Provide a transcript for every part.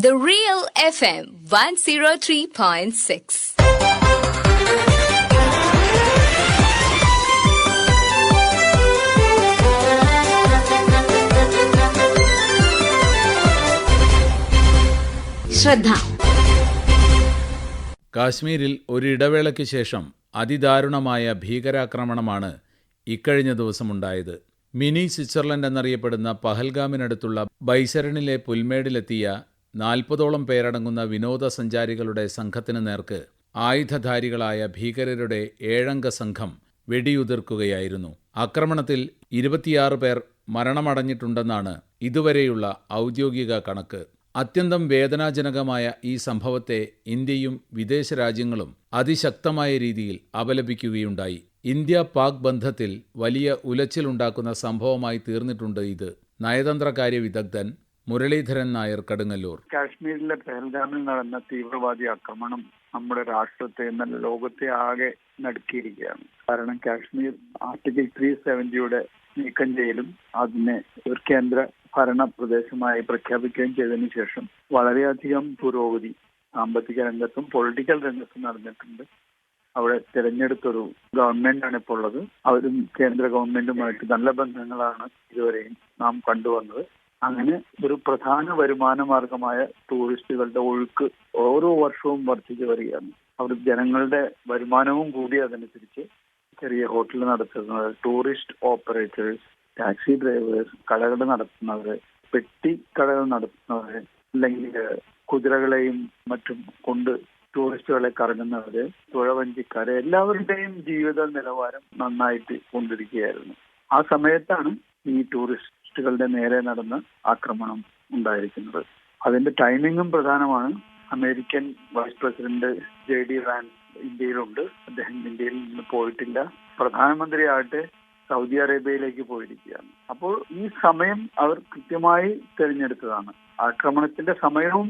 The Real FM 103.6. ശ്രദ്ധ കാശ്മീരിൽ ഒരിടവേളയ്ക്ക് ശേഷം അതിദാരുണമായ ഭീകരാക്രമണമാണ് ഇക്കഴിഞ്ഞ ദിവസമുണ്ടായത് മിനി സ്വിറ്റ്സർലൻഡ് എന്നറിയപ്പെടുന്ന പഹൽഗാമിനടുത്തുള്ള ബൈസരണിലെ പുൽമേടിലെത്തിയ നാൽപ്പതോളം പേരടങ്ങുന്ന വിനോദസഞ്ചാരികളുടെ സംഘത്തിന് നേർക്ക് ആയുധധാരികളായ ഭീകരരുടെ ഏഴംഗ സംഘം വെടിയുതിർക്കുകയായിരുന്നു. ആക്രമണത്തിൽ ഇരുപത്തിയാറ് പേർ മരണമടഞ്ഞിട്ടുണ്ടെന്നാണ് ഇതുവരെയുള്ള ഔദ്യോഗിക കണക്ക്. അത്യന്തം വേദനാജനകമായ ഈ സംഭവത്തെ ഇന്ത്യയും വിദേശ രാജ്യങ്ങളും അതിശക്തമായ രീതിയിൽ അപലപിക്കുകയുണ്ടായി. ഇന്ത്യ പാക് ബന്ധത്തിൽ വലിയ ഉലച്ചിലുണ്ടാക്കുന്ന സംഭവമായി തീർന്നിട്ടുണ്ട് ഇത്. നയതന്ത്രകാര്യ വിദഗ്ധൻ മുരളീധരൻ നായർ കടുങ്ങല്ലൂർ. കാശ്മീരിലെ പെഹൽഗാമിൽ നടന്ന തീവ്രവാദി ആക്രമണം നമ്മുടെ രാഷ്ട്രത്തെ എന്നല്ല ലോകത്തെ ആകെ നടുക്കിയിരിക്കുകയാണ്. കാരണം കാശ്മീർ ആർട്ടിക്കിൾ ത്രീ സെവന്റിയുടെ നീക്കം ചെയ്യലും അതിനെ ഒരു കേന്ദ്ര ഭരണ പ്രദേശമായി പ്രഖ്യാപിക്കുകയും ചെയ്തതിനു ശേഷം വളരെയധികം പുരോഗതി സാമ്പത്തിക രംഗത്തും പൊളിറ്റിക്കൽ രംഗത്തും നടന്നിട്ടുണ്ട്. അവിടെ തിരഞ്ഞെടുത്തൊരു ഗവൺമെന്റാണ് ഇപ്പോൾ ഉള്ളത്. അവരും കേന്ദ്ര ഗവൺമെന്റുമായിട്ട് നല്ല ബന്ധങ്ങളാണ് ഇതുവരെയും നാം കണ്ടുവന്നത്. അങ്ങനെ ഒരു പ്രധാന വരുമാന മാർഗമായ ടൂറിസ്റ്റുകളുടെ ഒഴുക്ക് ഓരോ വർഷവും വർദ്ധിച്ചു വരികയാണ്. അവർ ജനങ്ങളുടെ വരുമാനവും കൂടി അതനുസരിച്ച് ചെറിയ ഹോട്ടൽ നടത്തുന്നവർ ടൂറിസ്റ്റ് ഓപ്പറേറ്റേഴ്സ് ടാക്സി ഡ്രൈവേഴ്സ് കടകൾ നടത്തുന്നവർ പെട്ടി കടകൾ നടത്തുന്നവർ അല്ലെങ്കിൽ കുതിരകളെയും മറ്റും കൊണ്ട് ടൂറിസ്റ്റുകളെ കറങ്ങുന്നവര് തുഴവഞ്ചിക്കാര് എല്ലാവരുടെയും ജീവിത നിലവാരം നന്നായിട്ട് കൊണ്ടിരിക്കുകയായിരുന്നു. ആ സമയത്താണ് ഈ ടൂറിസ്റ്റുകളുടെ നേരെ നടന്ന ആക്രമണം ഉണ്ടായിരിക്കുന്നത്. അതിന്റെ ടൈമിങ്ങും പ്രധാനമാണ്. American vice president J D Rann ഇന്ത്യയിലുണ്ട്. അദ്ദേഹം ഇന്ത്യയിൽ നിന്ന് പോയിട്ടില്ല. പ്രധാനമന്ത്രിയാകട്ടെ സൗദി അറേബ്യയിലേക്ക് പോയിരിക്കുകയാണ്. അപ്പോൾ ഈ സമയം അവർ കൃത്യമായി തിരഞ്ഞെടുത്തതാണ്. ആക്രമണത്തിന്റെ സമയവും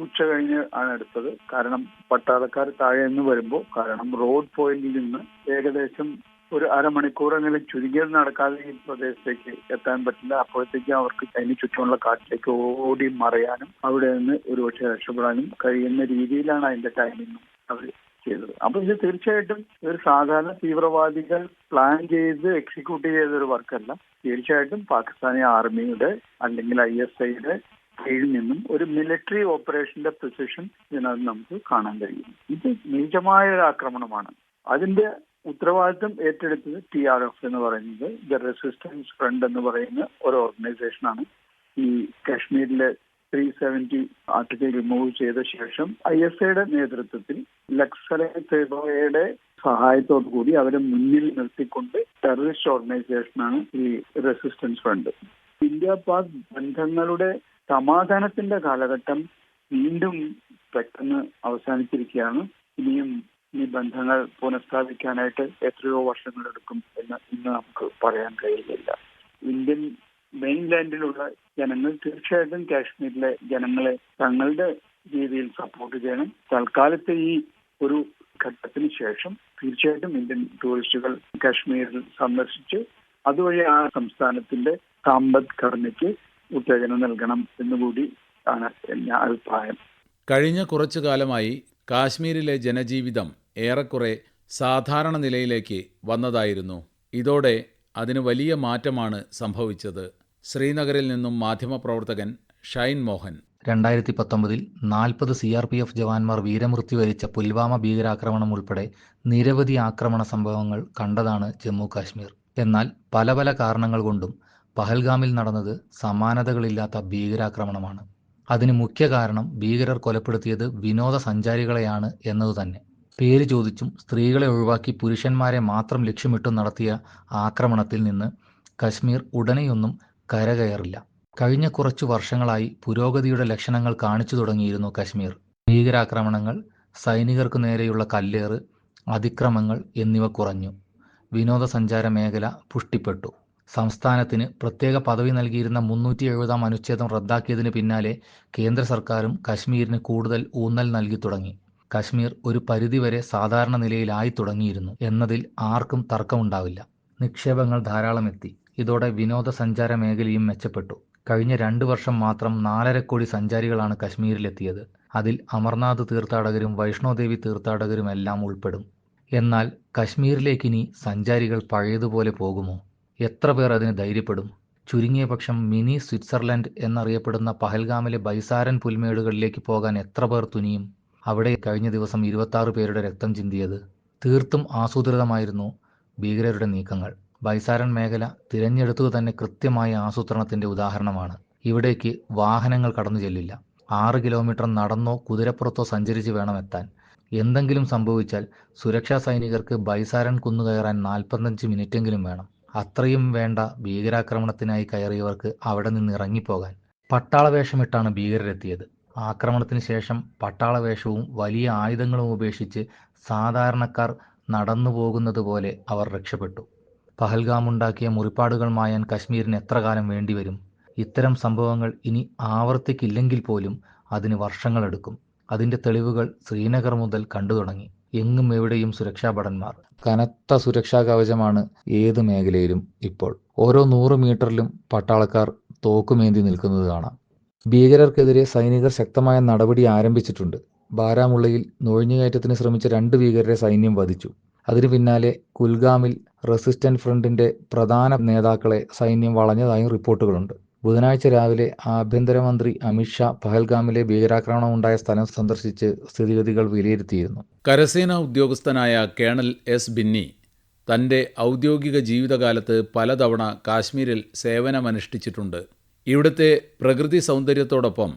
ഉച്ച കഴിഞ്ഞ് ആണ് എടുത്തത്. കാരണം പട്ടാളക്കാർ താഴെ നിന്ന് വരുമ്പോൾ കാരണം റോഡ് പോയിന്റിൽ നിന്ന് ഏകദേശം ഒരു അരമണിക്കൂറെങ്കിലും ചുരുങ്ങിയത് നടക്കാതെ ഈ പ്രദേശത്തേക്ക് എത്താൻ പറ്റില്ല. അപ്പോഴത്തേക്കും അവർക്ക് അതിന് ചുറ്റുമുള്ള കാട്ടിലേക്ക് ഓടി മറയാനും അവിടെ നിന്ന് ഒരുപക്ഷെ രക്ഷപ്പെടാനും കഴിയുന്ന രീതിയിലാണ് അതിന്റെ ടൈമിംഗ് അവർ ചെയ്തത്. അപ്പൊ ഇത് തീർച്ചയായിട്ടും ഒരു സാധാരണ തീവ്രവാദികൾ പ്ലാൻ ചെയ്ത് എക്സിക്യൂട്ട് ചെയ്ത ഒരു വർക്കല്ല. തീർച്ചയായിട്ടും പാകിസ്ഥാനി ആർമിയുടെ അല്ലെങ്കിൽ ഐ എസ് ഐയുടെ കീഴിൽ നിന്നും ഒരു മിലിറ്ററി ഓപ്പറേഷന്റെ പൊസിഷൻ ഇതിനകത്ത് നമുക്ക് കാണാൻ കഴിയും. ഇത് നീചമായ ഒരു ആക്രമണമാണ് അതിന്റെ ഉത്തരവാദിത്വം ഏറ്റെടുത്തത് ടി ആർ എഫ് എന്ന് പറയുന്നത് ദ റെസിസ്റ്റൻസ് ഫ്രണ്ട് എന്ന് പറയുന്ന ഒരു ഓർഗനൈസേഷനാണ് ഈ കാശ്മീരിലെ ത്രീ സെവന്റി ആർട്ടിക്കിൾ റിമൂവ് ചെയ്ത ശേഷം ഐ എസ് എയുടെ നേതൃത്വത്തിൽ ലക്സലെ തെബോയുടെ സഹായത്തോടു കൂടി അവരെ മുന്നിൽ നിർത്തിക്കൊണ്ട് ടെററിസ്റ്റ് ഓർഗനൈസേഷനാണ് ഈ റെസിസ്റ്റൻസ് ഫ്രണ്ട് ഇന്ത്യ പാക് ബന്ധങ്ങളുടെ സമാധാനത്തിന്റെ കാലഘട്ടം വീണ്ടും പെട്ടെന്ന് അവസാനിച്ചിരിക്കുകയാണ്. ഇനിയും ഈ ബന്ധങ്ങൾ പുനഃസ്ഥാപിക്കാനായിട്ട് എത്രയോ വർഷങ്ങളെടുക്കും എന്ന് ഇന്ന് നമുക്ക് പറയാൻ കഴിയില്ല ഇന്ത്യൻ മെയിൻലാൻഡിലുള്ള ജനങ്ങൾ തീർച്ചയായിട്ടും കാശ്മീരിലെ ജനങ്ങളെ തങ്ങളുടെ രീതിയിൽ സപ്പോർട്ട് ചെയ്യണം. തൽക്കാലത്തെ ഈ ഒരു ഘട്ടത്തിന് ശേഷം തീർച്ചയായിട്ടും ഇന്ത്യൻ ടൂറിസ്റ്റുകൾ കാശ്മീരിൽ സന്ദർശിച്ച് അതുവഴി ആ സംസ്ഥാനത്തിന്റെ സമ്പദ്ഘടനയ്ക്ക് ഉത്തേജനം നൽകണം എന്നുകൂടി ആണ് എന്റെ അഭിപ്രായം. കഴിഞ്ഞ കുറച്ചു കാലമായി കാശ്മീരിലെ ജനജീവിതം ഏറെക്കുറെ സാധാരണ നിലയിലേക്ക് വന്നതായിരുന്നു. ഇതോടെ അതിന് വലിയ മാറ്റമാണ് സംഭവിച്ചത്. ശ്രീനഗറിൽ നിന്നും മാധ്യമപ്രവർത്തകൻ ഷൈൻ മോഹൻ. രണ്ടായിരത്തി പത്തൊമ്പതിൽ നാൽപ്പത് സി ആർ പി എഫ് ജവാന്മാർ വീരമൃത്യു വരിച്ച പുൽവാമ ഭീകരാക്രമണം ഉൾപ്പെടെ നിരവധി ആക്രമണ സംഭവങ്ങൾ കണ്ടതാണ് ജമ്മു കാശ്മീർ എന്നാൽ പല പല കാരണങ്ങൾ കൊണ്ടും പഹൽഗാമിൽ നടന്നത് സമാനതകളില്ലാത്ത ഭീകരാക്രമണമാണ്. അതിന് മുഖ്യ കാരണം ഭീകരർ കൊലപ്പെടുത്തിയത് വിനോദസഞ്ചാരികളെയാണ് എന്നതുതന്നെ പേര് ചോദിച്ചും സ്ത്രീകളെ ഒഴിവാക്കി പുരുഷന്മാരെ മാത്രം ലക്ഷ്യമിട്ടും നടത്തിയ ആക്രമണത്തിൽ നിന്ന് കശ്മീർ ഉടനെയൊന്നും കരകയറില്ല. കഴിഞ്ഞ കുറച്ചു വർഷങ്ങളായി പുരോഗതിയുടെ ലക്ഷണങ്ങൾ കാണിച്ചു തുടങ്ങിയിരുന്നു കശ്മീർ. ഭീകരാക്രമണങ്ങൾ സൈനികർക്ക് നേരെയുള്ള കല്ലേറ് അതിക്രമങ്ങൾ എന്നിവ കുറഞ്ഞു. വിനോദസഞ്ചാര മേഖല പുഷ്ടിപ്പെട്ടു. സംസ്ഥാനത്തിന് പ്രത്യേക പദവി നൽകിയിരുന്ന മുന്നൂറ്റി എഴുപതാം അനുച്ഛേദം റദ്ദാക്കിയതിന് പിന്നാലെ കേന്ദ്ര സർക്കാരും കശ്മീരിന് കൂടുതൽ ഊന്നൽ നൽകി തുടങ്ങി. കശ്മീർ ഒരു പരിധിവരെ സാധാരണ നിലയിലായി തുടങ്ങിയിരുന്നു. എന്നതിൽ ആർക്കും തർക്കമുണ്ടാവില്ല. നിക്ഷേപങ്ങൾ ധാരാളം എത്തി. ഇതോടെ വിനോദസഞ്ചാര മേഖലയും മെച്ചപ്പെട്ടു. കഴിഞ്ഞ രണ്ട് വർഷം മാത്രം നാലര കോടി സഞ്ചാരികളാണ് കശ്മീരിലെത്തിയത്. അതിൽ അമർനാഥ് തീർത്ഥാടകരും വൈഷ്ണോദേവി തീർത്ഥാടകരുമെല്ലാം ഉൾപ്പെടും. എന്നാൽ കശ്മീരിലേക്കിനി സഞ്ചാരികൾ പഴയതുപോലെ പോകുമോ? എത്ര പേർ അതിന് ധൈര്യപ്പെടും? ചുരുങ്ങിയ പക്ഷം മിനി സ്വിറ്റ്സർലൻഡ് എന്നറിയപ്പെടുന്ന പഹൽഗാമിലെ ബൈസാരൻ പുൽമേടുകളിലേക്ക് പോകാൻ എത്ര പേർ തുനിയും? അവിടെ കഴിഞ്ഞ ദിവസം ഇരുപത്താറ് പേരുടെ രക്തം ചിന്തിയത്. തീർത്തും ആസൂത്രിതമായിരുന്നു ഭീകരരുടെ നീക്കങ്ങൾ. ബൈസാരൻ മേഖല തിരഞ്ഞെടുത്തത് തന്നെ കൃത്യമായ ആസൂത്രണത്തിന്റെ ഉദാഹരണമാണ്. ഇവിടേക്ക് വാഹനങ്ങൾ കടന്നു ചെല്ലില്ല. ആറ് കിലോമീറ്റർ നടന്നോ കുതിരപ്പുറത്തോ സഞ്ചരിച്ച് വേണം എത്താൻ. എന്തെങ്കിലും സംഭവിച്ചാൽ സുരക്ഷാ സൈനികർക്ക് ബൈസാരൻ കുന്നു കയറാൻ നാൽപ്പത്തഞ്ച് മിനിറ്റെങ്കിലും വേണം. അത്രയും വേണ്ട ഭീകരാക്രമണത്തിനായി കയറിയവർക്ക് അവിടെ നിന്ന് ഇറങ്ങിപ്പോകാൻ. പട്ടാളവേഷമിട്ടാണ് ഭീകരരെത്തിയത്. ആക്രമണത്തിന് ശേഷം പട്ടാളവേഷവും വലിയ ആയുധങ്ങളും ഉപേക്ഷിച്ച് സാധാരണക്കാർ നടന്നു പോകുന്നത് പോലെ അവർ രക്ഷപ്പെട്ടു. പഹൽഗാമുണ്ടാക്കിയ മുറിപ്പാടുകൾ മായാൻ കശ്മീരിന് എത്ര കാലം വേണ്ടിവരും? ഇത്തരം സംഭവങ്ങൾ ഇനി ആവർത്തിക്കില്ലെങ്കിൽ പോലും അതിന് വർഷങ്ങളെടുക്കും. അതിന്റെ തെളിവുകൾ ശ്രീനഗർ മുതൽ കണ്ടു തുടങ്ങി എങ്ങും എവിടെയും സുരക്ഷാ ഭടന്മാർ. കനത്ത സുരക്ഷാ കവചമാണ് ഏത് മേഖലയിലും ഇപ്പോൾ. ഓരോ നൂറ് മീറ്ററിലും പട്ടാളക്കാർ തോക്കുമേന്തി നിൽക്കുന്നത് കാണാം. ഭീകരർക്കെതിരെ സൈനികർ ശക്തമായ നടപടി ആരംഭിച്ചിട്ടുണ്ട്. ബാരാമുള്ളയിൽ നുഴഞ്ഞുകയറ്റത്തിന് ശ്രമിച്ച രണ്ട് ഭീകരരെ സൈന്യം വധിച്ചു. അതിനു പിന്നാലെ കുൽഗാമിൽ റെസിസ്റ്റന്റ് ഫ്രണ്ടിന്റെ പ്രധാന നേതാക്കളെ സൈന്യം വളഞ്ഞതായും റിപ്പോർട്ടുകളുണ്ട്. ബുധനാഴ്ച രാവിലെ ആഭ്യന്തരമന്ത്രി അമിത്ഷാ പഹൽഗാമിലെ ഭീകരാക്രമണം ഉണ്ടായ സ്ഥലം സന്ദർശിച്ച് സ്ഥിതിഗതികൾ വിലയിരുത്തിയിരുന്നു. കരസേനാ ഉദ്യോഗസ്ഥനായ കേണൽ എസ് ബിന്നി തന്റെ ഔദ്യോഗിക ജീവിതകാലത്ത് പലതവണ കാശ്മീരിൽ സേവനമനുഷ്ഠിച്ചിട്ടുണ്ട്. ഇവിടുത്തെ പ്രകൃതി സൗന്ദര്യത്തോടൊപ്പം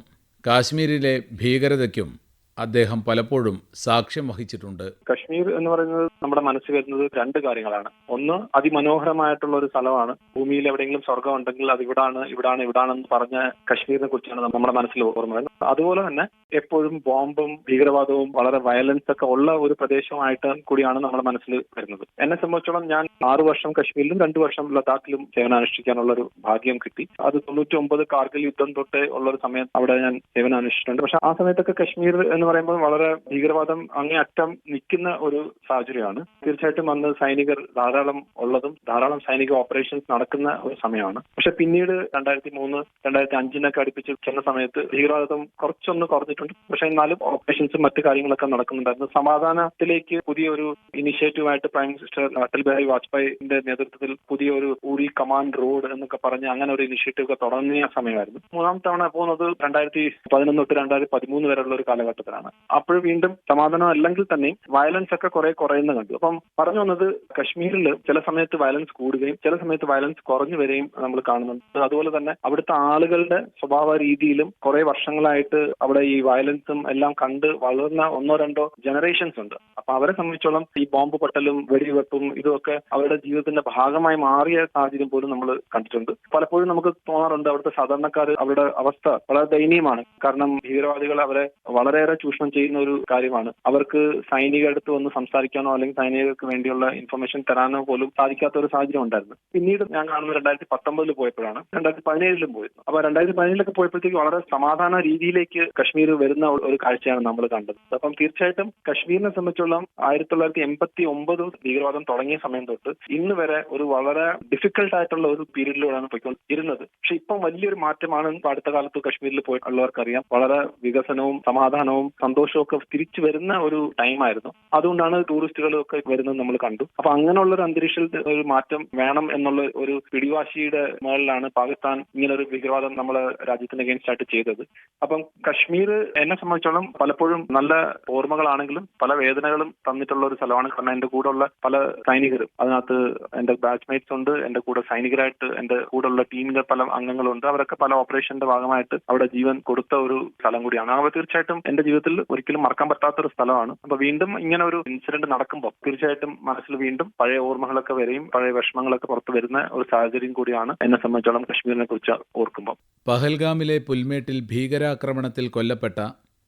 കാശ്മീരിലെ ഭീകരതയ്ക്കും അദ്ദേഹം പലപ്പോഴും സാക്ഷ്യം വഹിച്ചിട്ടുണ്ട്. കശ്മീർ എന്ന് പറയുന്നത് നമ്മുടെ മനസ്സിൽ വരുന്നത് രണ്ട് കാര്യങ്ങളാണ്. ഒന്ന് അതിമനോഹരമായിട്ടുള്ള ഒരു സ്ഥലമാണ്. ഭൂമിയിൽ എവിടെയെങ്കിലും സ്വർഗം ഉണ്ടെങ്കിൽ അത് ഇവിടാണ് ഇവിടാണ് ഇവിടാണെന്ന് പറഞ്ഞ കശ്മീരിനെ കുറിച്ചാണ് നമ്മുടെ മനസ്സിൽ ഓർമ്മ വരുന്നത്. അതുപോലെ തന്നെ എപ്പോഴും ബോംബും ഭീകരവാദവും വളരെ വയലൻസ് ഒക്കെ ഉള്ള ഒരു പ്രദേശമായിട്ട് കൂടിയാണ് നമ്മുടെ മനസ്സിൽ വരുന്നത്. എന്നെ സംബന്ധിച്ചോളം ഞാൻ ആറു വർഷം കശ്മീരിലും രണ്ടു വർഷം ലഡാക്കിലും സേവനാനുഷ്ഠിക്കാനുള്ള ഒരു ഭാഗ്യം കിട്ടി. അത് തൊണ്ണൂറ്റി ഒമ്പത് കാർഗിൽ യുദ്ധം തൊട്ടേ ഉള്ള ഒരു സമയത്ത് അവിടെ ഞാൻ സേവനാനുഷ്ഠിച്ചിട്ടുണ്ട് പക്ഷെ ആ സമയത്തൊക്കെ കശ്മീർ എന്ന് പറയുമ്പോൾ വളരെ ഭീകരവാദം അങ്ങേ അറ്റം നിൽക്കുന്ന ഒരു സാഹചര്യമാണ്. തീർച്ചയായിട്ടും അന്ന് സൈനികർ ധാരാളം ഉള്ളതും ധാരാളം സൈനിക ഓപ്പറേഷൻസ് നടക്കുന്ന ഒരു സമയമാണ്. പക്ഷെ പിന്നീട് രണ്ടായിരത്തി മൂന്ന് രണ്ടായിരത്തി അഞ്ചിനൊക്കെ അടുപ്പിച്ച് ചെന്ന സമയത്ത് ഭീകരവാദം കുറച്ചൊന്ന് കുറഞ്ഞിട്ടുണ്ട്. പക്ഷെ എന്നാലും ഓപ്പറേഷൻസും മറ്റു കാര്യങ്ങളൊക്കെ നടക്കുന്നുണ്ടായിരുന്നു. സമാധാനത്തിലേക്ക് പുതിയൊരു ഇനിഷ്യേറ്റീവായിട്ട് പ്രൈം മിനിസ്റ്റർ അടൽ ബിഹാരി വാജ്പേയിന്റെ നേതൃത്വത്തിൽ പുതിയൊരു ഊരി കമാൻഡ് റോഡ് എന്നൊക്കെ പറഞ്ഞ് അങ്ങനെ ഒരു ഇനിഷ്യേറ്റീവ് ഒക്കെ തുടങ്ങിയ സമയമായിരുന്നു. മൂന്നാം തവണ പോകുന്നത് രണ്ടായിരത്തി പതിനൊന്ന് തൊട്ട് രണ്ടായിരത്തി പതിമൂന്ന് വരെയുള്ള ഒരു കാലഘട്ടത്തിലാണ് അപ്പോൾ വീണ്ടും സമാധാനം അല്ലെങ്കിൽ തന്നെയും വയലൻസ് ഒക്കെ കുറെ കുറയുന്ന കണ്ടു. അപ്പം പറഞ്ഞു വന്നത് കശ്മീരിൽ ചില സമയത്ത് വയലൻസ് കൂടുകയും ചില സമയത്ത് വയലൻസ് കുറഞ്ഞു വരികയും നമ്മൾ കാണുന്നുണ്ട്. അതുപോലെ തന്നെ അവിടുത്തെ ആളുകളുടെ സ്വഭാവ രീതിയിലും കുറെ വർഷങ്ങളായിട്ട് അവിടെ ഈ വയലൻസും എല്ലാം കണ്ട് വളർന്ന ഒന്നോ രണ്ടോ ജനറേഷൻസ് ഉണ്ട്. അപ്പൊ അവരെ സംബന്ധിച്ചോളം ഈ ബോംബ് പൊട്ടലും വെടിവെപ്പും ഇതൊക്കെ അവരുടെ ജീവിതത്തിന്റെ ഭാഗമായി മാറിയ സാഹചര്യം പോലും നമ്മൾ കണ്ടിട്ടുണ്ട്. പലപ്പോഴും നമുക്ക് തോന്നാറുണ്ട് അവിടുത്തെ സാധാരണക്കാർ അവരുടെ അവസ്ഥ വളരെ ദയനീയമാണ്. കാരണം ഭീകരവാദികൾ അവരെ വളരെയേറെ ചൂഷണം ചെയ്യുന്ന ഒരു കാര്യമാണ്. അവർക്ക് സൈനിക അടുത്ത് വന്ന് സംസാരിക്കാനോ അല്ലെങ്കിൽ സൈനികർക്ക് വേണ്ടിയുള്ള ഇൻഫർമേഷൻ തരാനോ പോലും സാധിക്കാത്ത ഒരു സാഹചര്യം ഉണ്ടായിരുന്നു. പിന്നീട് ഞാൻ കാണുന്നത് രണ്ടായിരത്തി പത്തൊമ്പതിൽ പോയപ്പോഴാണ്. രണ്ടായിരത്തി പതിനേഴിലും പോയിരുന്നു. അപ്പൊ രണ്ടായിരത്തി പതിനേഴിലൊക്കെ പോയപ്പോഴത്തേക്ക് വളരെ സമാധാന രീതിയിലേക്ക് കശ്മീർ വരുന്ന ഒരു കാഴ്ചയാണ് നമ്മൾ കണ്ടത്. അപ്പം തീർച്ചയായിട്ടും കശ്മീരിനെ സംബന്ധിച്ചുള്ള ആയിരത്തി തൊള്ളായിരത്തി എൺപത്തി ഒമ്പത് ഭീകരവാദം തുടങ്ങിയ സമയം തൊട്ട് ഇന്ന് വരെ ഒരു വളരെ ഡിഫിക്കൽട്ട് ആയിട്ടുള്ള ഒരു പീരീഡിലൂടെയാണ് പോയിക്കൊണ്ടിരുന്നത്. പക്ഷെ ഇപ്പം വലിയൊരു മാറ്റമാണ് അടുത്ത കാലത്ത് കശ്മീരിൽ പോയിട്ടുള്ളവർക്കറിയാം. വളരെ വികസനവും സമാധാനവും സന്തോഷവും ഒക്കെ തിരിച്ചു വരുന്ന ഒരു ടൈമായിരുന്നു അതുകൊണ്ടാണ് ടൂറിസ്റ്റുകളൊക്കെ വരുന്നത് നമ്മൾ കണ്ടു. അപ്പൊ അങ്ങനെയുള്ള ഒരു അന്തരീക്ഷത്തിൽ ഒരു മാറ്റം വേണം എന്നുള്ള ഒരു പിടിവാശിയുടെ മുകളിലാണ് പാകിസ്ഥാൻ ഇങ്ങനെ ഒരു ഭീകരവാദം നമ്മളെ രാജ്യത്തിന് അഗേൻസ്റ്റ് ആയിട്ട് ചെയ്തത്. അപ്പം കശ്മീർ എന്നെ സംബന്ധിച്ചോളം പലപ്പോഴും നല്ല ഓർമ്മകളാണെങ്കിലും പല വേദനകളും തന്നിട്ടുള്ള ഒരു സ്ഥലമാണ്. കാരണം എന്റെ കൂടെ ഉള്ള പല സൈനികരും അതിനകത്ത് എന്റെ ബാച്ച്മേറ്റ്സ് ഉണ്ട് എന്റെ കൂടെ സൈനികരായിട്ട് എന്റെ കൂടെ ഉള്ള ടീമിലെ പല അംഗങ്ങളുണ്ട്. അവരൊക്കെ പല ഓപ്പറേഷന്റെ ഭാഗമായിട്ട് അവിടെ ജീവൻ കൊടുത്ത ഒരു സ്ഥലം കൂടിയാണ്. അവ തീർച്ചയായിട്ടും എന്റെ ജീവിതത്തിൽ ഒരിക്കലും മറക്കാൻ പറ്റാത്ത ഒരു സ്ഥലമാണ്. അപ്പൊ വീണ്ടും ഇങ്ങനെ ഒരു ഇൻസിഡന്റ് നടക്കുമ്പോൾ തീർച്ചയായിട്ടും മനസ്സിൽ വീണ്ടും പഴയ ഓർമ്മകളൊക്കെ വരെയും പഴയ വിഷമങ്ങളൊക്കെ പുറത്തു വരുന്ന ഒരു സാഹചര്യം കൂടിയാണ് എന്നെ സംബന്ധിച്ചോളം കശ്മീരിനെ കുറിച്ച് ഓർക്കുമ്പോൾ പഹൽഗാമിലെ പുൽമേട്ടിൽ ഭീകരാക്രമണത്തിൽ കൊല്ലപ്പെട്ട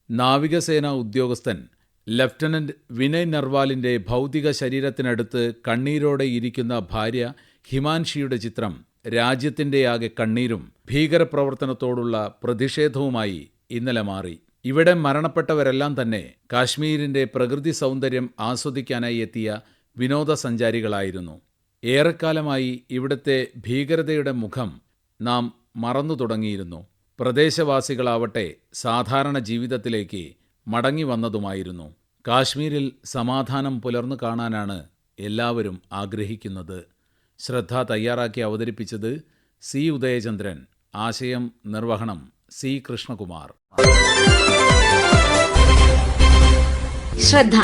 നാവികസേനാ ഉദ്യോഗസ്ഥൻ ലഫ്റ്റനന്റ് വിനയ് നർവാലിന്റെ ഭൗതിക ശരീരത്തിനടുത്ത് കണ്ണീരോടെ ഇരിക്കുന്ന ഭാര്യ ഹിമാൻഷിയുടെ ചിത്രം രാജ്യത്തിന്റെയാകെ കണ്ണീരും ഭീകരപ്രവർത്തനത്തോടുള്ള പ്രതിഷേധവുമായി ഇന്നലെ മാറി. ഇവിടെ മരണപ്പെട്ടവരെല്ലാം തന്നെ കാശ്മീരിന്റെ പ്രകൃതി സൗന്ദര്യം ആസ്വദിക്കാനായി എത്തിയ വിനോദസഞ്ചാരികളായിരുന്നു. ഏറെക്കാലമായി ഇവിടുത്തെ ഭീകരതയുടെ മുഖം നാം മറന്നു തുടങ്ങിയിരുന്നു. പ്രദേശവാസികളാവട്ടെ സാധാരണ ജീവിതത്തിലേക്ക് മടങ്ങി വന്നതുമായിരുന്നു. കാശ്മീരിൽ സമാധാനം പുലർന്നു കാണാനാണ് എല്ലാവരും ആഗ്രഹിക്കുന്നത്. ശ്രദ്ധ തയ്യാറാക്കി അവതരിപ്പിച്ചത് സി. ഉദയചന്ദ്രൻ. ആശയം നിർവഹണം സി കൃഷ്ണകുമാർ. ശ്രദ്ധ.